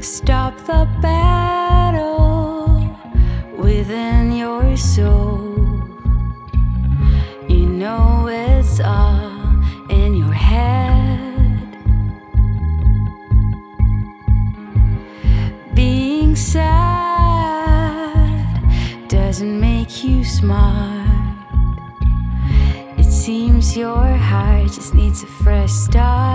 Stop the battle within your soul. You know it's all in your head. Being sad doesn't make you smart. It seems your heart just needs a fresh start.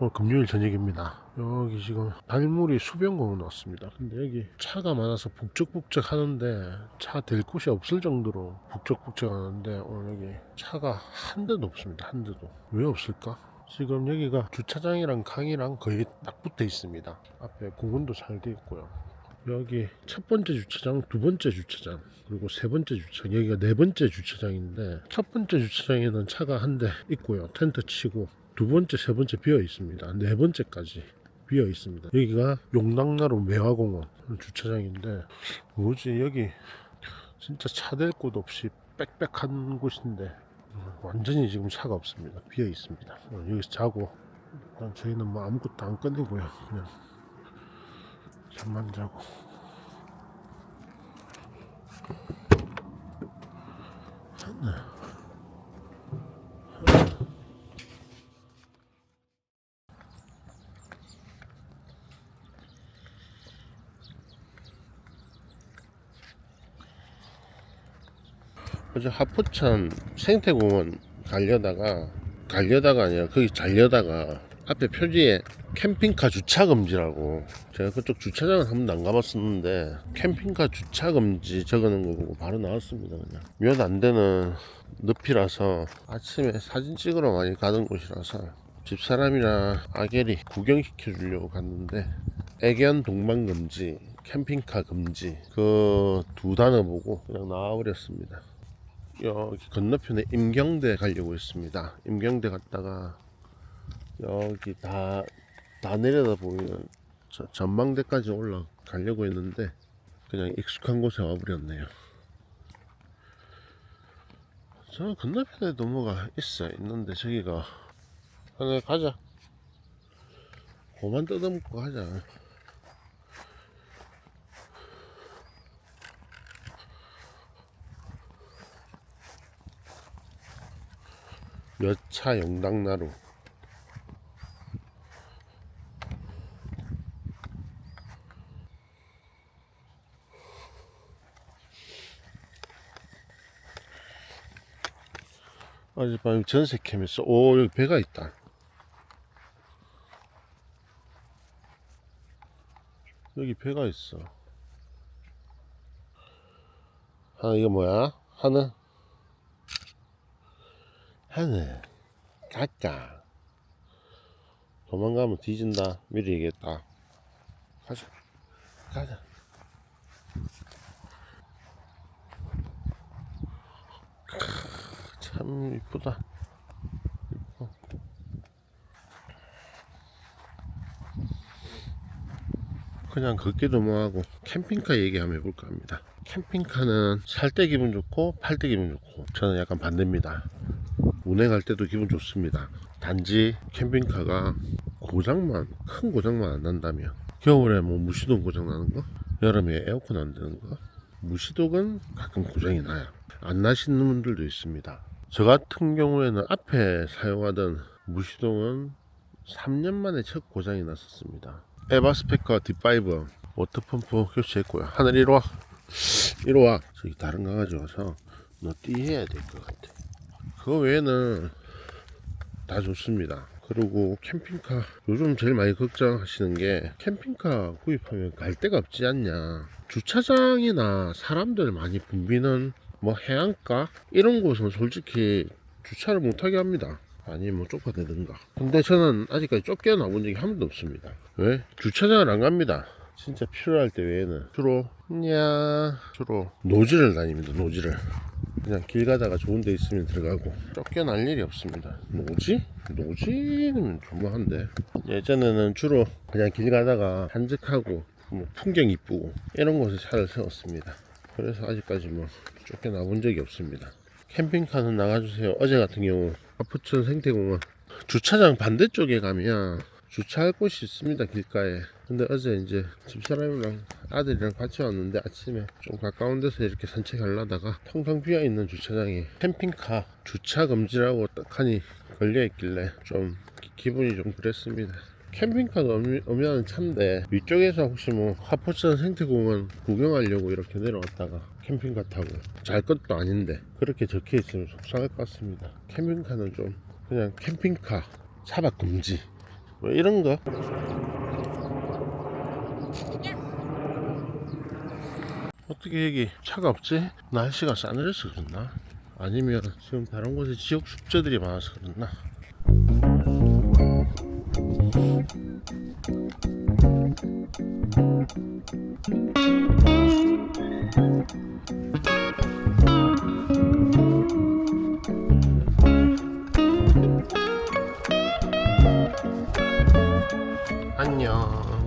오늘 금요일 저녁입니다. 여기 지금 달물이 수변공원 왔습니다. 근데 여기 차가 많아서 북적북적 하는데 차 댈 곳이 없을 정도로 북적북적 하는데 오늘 여기 차가 한 대도 없습니다. 한 대도. 왜 없을까? 지금 여기가 주차장이랑 강이랑 거의 딱 붙어 있습니다. 앞에 공원도 잘 돼 있고요. 여기 첫 번째 주차장, 두 번째 주차장, 그리고 세 번째 주차장, 여기가 네 번째 주차장인데 첫 번째 주차장에는 차가 한 대 있고요. 텐트 치고 두 번째, 세 번째 비어 있습니다. 네 번째까지 비어 있습니다. 여기가 용당나루 매화공원 주차장인데 뭐지 여기 진짜 차댈 곳 없이 빽빽한 곳인데 완전히 지금 차가 없습니다. 비어 있습니다. 어, 여기서 자고 일단 저희는 뭐 아무것도 안 꺼내고요. 그냥 잠만 자고. 어제 하포천 생태공원 가려다가 가려다가 아니라 거기 잘려다가 앞에 표지에 캠핑카 주차 금지라고. 제가 그쪽 주차장은 한 번도 안 가봤었는데 캠핑카 주차 금지 적어놓은 거 보고 바로 나왔습니다 그냥. 몇 안 되는 늪이라서 아침에 사진 찍으러 많이 가는 곳이라서 집사람이랑 아겔이 구경시켜 주려고 갔는데 애견 동반 금지 캠핑카 금지 그 두 단어 보고 그냥 나와버렸습니다 여기 건너편에 임경대 가려고 했습니다. 임경대 갔다가 여기 다, 다 내려다 보이는 저 전망대까지 올라가려고 했는데 그냥 익숙한 곳에 와버렸네요. 저 건너편에도 뭐가 있어 있는데 저기가 하나 가자. 고만 뜯어먹고 가자. 몇차 영당나루 어젯밤 전세 캠했어 오 여기 배가 있다 여기 배가 있어 하나 이거 뭐야? 하나? 하늘 가까 도망가면 뒤진다. 미리 얘기했다. 가자. 가자. 크, 참 이쁘다. 그냥 걷기도 뭐하고 캠핑카 얘기 한번 해볼까 합니다. 캠핑카는 살 때 기분 좋고 팔 때 기분 좋고 저는 약간 반대입니다 운행할 때도 기분 좋습니다. 단지 캠핑카가 고장만 큰 고장만 안 난다면 겨울에 뭐 무시동 고장 나는 거, 여름에 에어컨 안 되는 거, 무시동은 가끔 고장이 나요. 안 나시는 분들도 있습니다. 저 같은 경우에는 앞에 사용하던 무시동은 3년 만에 첫 고장이 났었습니다. 에바스페커 D5 워터펌프 교체했고요. 하늘 이리 와. 이리 와. 저기 다른 강아지 와서 너 띠해야 될 것 같아. 그거 외에는 다 좋습니다. 그리고 캠핑카 요즘 제일 많이 걱정하시는 게 캠핑카 구입하면 갈 데가 없지 않냐. 주차장이나 사람들 많이 붐비는 뭐 해안가 이런 곳은 솔직히 주차를 못하게 합니다. 아니 뭐 쫓아내든가. 근데 저는 아직까지 쫓겨나 본 적이 한 번도 없습니다. 왜? 주차장을 안 갑니다. 진짜 필요할 때 외에는 주로 냐 주로 노지를 다닙니다. 노지를. 그냥 길 가다가 좋은 데 있으면 들어가고 쫓겨날 일이 없습니다. 노지? 노지는 조마한데 예전에는 주로 그냥 길 가다가 한적하고 뭐 풍경 이쁘고 이런 곳에 차를 세웠습니다. 그래서 아직까지 뭐 쫓겨나 본 적이 없습니다. 캠핑카는 나가주세요. 어제 같은 경우 아프천 생태공원 주차장 반대쪽에 가면 주차할 곳이 있습니다 길가에. 근데 어제 이제 집사람이랑 아들이랑 같이 왔는데 아침에 좀 가까운 데서 이렇게 산책하려다가 텅텅 비어있는 주차장에 캠핑카 주차 금지라고 딱 하니 걸려있길래 좀 기- 기분이 좀 그랬습니다. 캠핑카 오면, 오면 참데 위쪽에서 혹시 뭐 하포천 생태공원 구경하려고 이렇게 내려왔다가 캠핑카 타고 잘 것도 아닌데 그렇게 적혀 있으면 속상할 것 같습니다. 캠핑카는 좀 그냥 캠핑카 차박 금지 뭐 이런 거 어떻게 여기 차가 없지? 날씨가 싸늘해서 그랬나? 아니면 지금 다른 곳에 지역 축제들이 많아서 그랬나? 안녕.